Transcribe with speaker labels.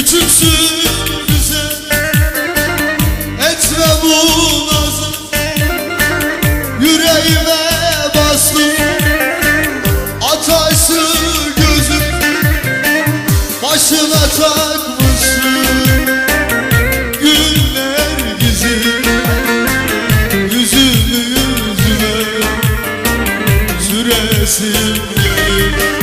Speaker 1: Küçüksün güzel Etrafın azın Yüreğime bastın Ataşlı gözüm Başına takmışsın. Günler gizli Yüzünü yüzüme Süresim gelir